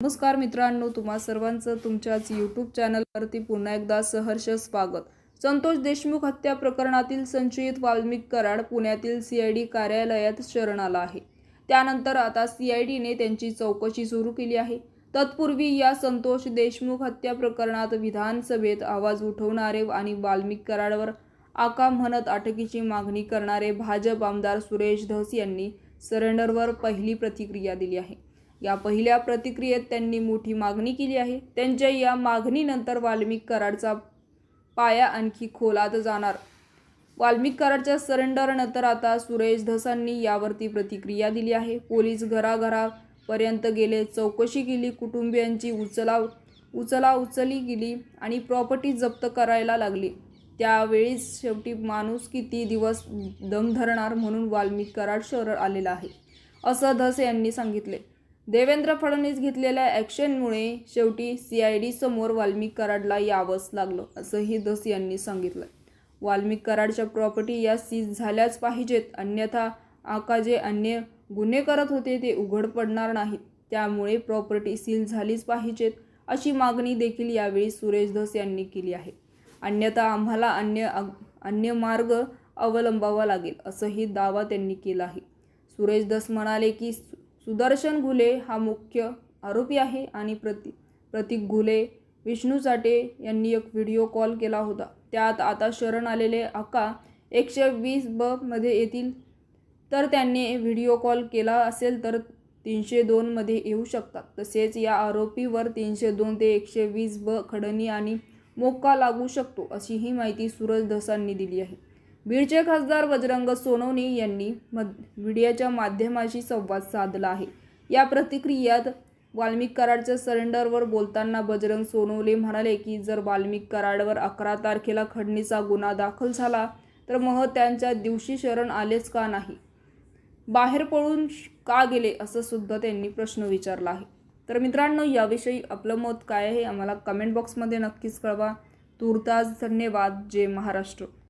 नमस्कार मित्रांनो तुम्हा सर्वांचं तुमच्याच यूट्यूब चॅनलवरती पुन्हा एकदा सहर्ष स्वागत. संतोष देशमुख हत्या प्रकरणातील संशयित वाल्मिक कराड पुण्यातील सीआयडी कार्यालयात शरण आला आहे. त्यानंतर आता सीआयडीने त्यांची चौकशी सुरू केली आहे. तत्पूर्वी या संतोष देशमुख हत्या प्रकरणात विधानसभेत आवाज उठवणारे आणि वाल्मिक कराडवर आका म्हणत अटकीची मागणी करणारे भाजप आमदार सुरेश धस यांनी सरेंडरवर पहिली प्रतिक्रिया दिली आहे. या पहिल्या प्रतिक्रियेत त्यांनी मोठी मागणी केली आहे. त्यांच्या या मागणीनंतर वाल्मिक कराडचा पाया आणखी खोलात जाणार. वाल्मिक कराडच्या सरेंडरनंतर आता सुरेश धसांनी यावरती प्रतिक्रिया दिली आहे. पोलीस घराघरापर्यंत गेले चौकशी केली कुटुंबियांची उचलाव उचला उचली गेली आणि प्रॉपर्टी जप्त करायला लागली. त्यावेळीच शेवटी माणूस किती दिवस दम धरणार म्हणून वाल्मिक कराड शहर आलेला आहे असं धस यांनी सांगितले. देवेंद्र फडणवीस घेतलेल्या ॲक्शनमुळे शेवटी सी आय डी समोर वाल्मिक कराडला यावंच लागलं असंही दस यांनी सांगितलं. वाल्मिक कराडच्या प्रॉपर्टी या सीज झाल्याच पाहिजेत अन्यथा आका जे अन्य गुन्हे करत होते ते उघड पडणार नाहीत. त्यामुळे प्रॉपर्टी सील झालीच पाहिजेत अशी मागणी देखील यावेळी सुरेश धस यांनी केली आहे. अन्यथा आम्हाला अन्य अन्य मार्ग अवलंबावा लागेल असंही दावा त्यांनी केला आहे. सुरेश धस म्हणाले की सुदर्शन घुले हा मुख्य आरोपी आहे आणि प्रति प्रतीक घुले विष्णू साठे यांनी एक व्हिडिओ कॉल केला होता. त्यात आता शरण आलेले आका एकशे वीस ब मध्ये येतील. तर त्यांनी व्हिडिओ कॉल केला असेल तर तीनशे दोनमध्ये येऊ शकतात. तसेच या आरोपीवर तीनशे दोन ते एकशे वीस ब खडणी आणि मोक्का लागू शकतो अशी ही माहिती सूरज धसांनी दिली आहे. बीडचे खासदार बजरंग सोनवणे यांनी मध मीडियाच्या माध्यमाशी संवाद साधला आहे. या प्रतिक्रियात वाल्मिक कराडच्या सरेंडरवर बोलताना बजरंग सोनवले म्हणाले की जर वाल्मिक कराडवर अकरा तारखेला खडणीचा गुन्हा दाखल झाला तर मह त्यांच्या दिवशी शरण आलेच का नाही? बाहेर पळून श- का गेले असं सुद्धा त्यांनी प्रश्न विचारला आहे. तर मित्रांनो याविषयी आपलं मत काय आहे आम्हाला कमेंट बॉक्समध्ये नक्कीच कळवा. तुर्तास धन्यवाद. जय महाराष्ट्र.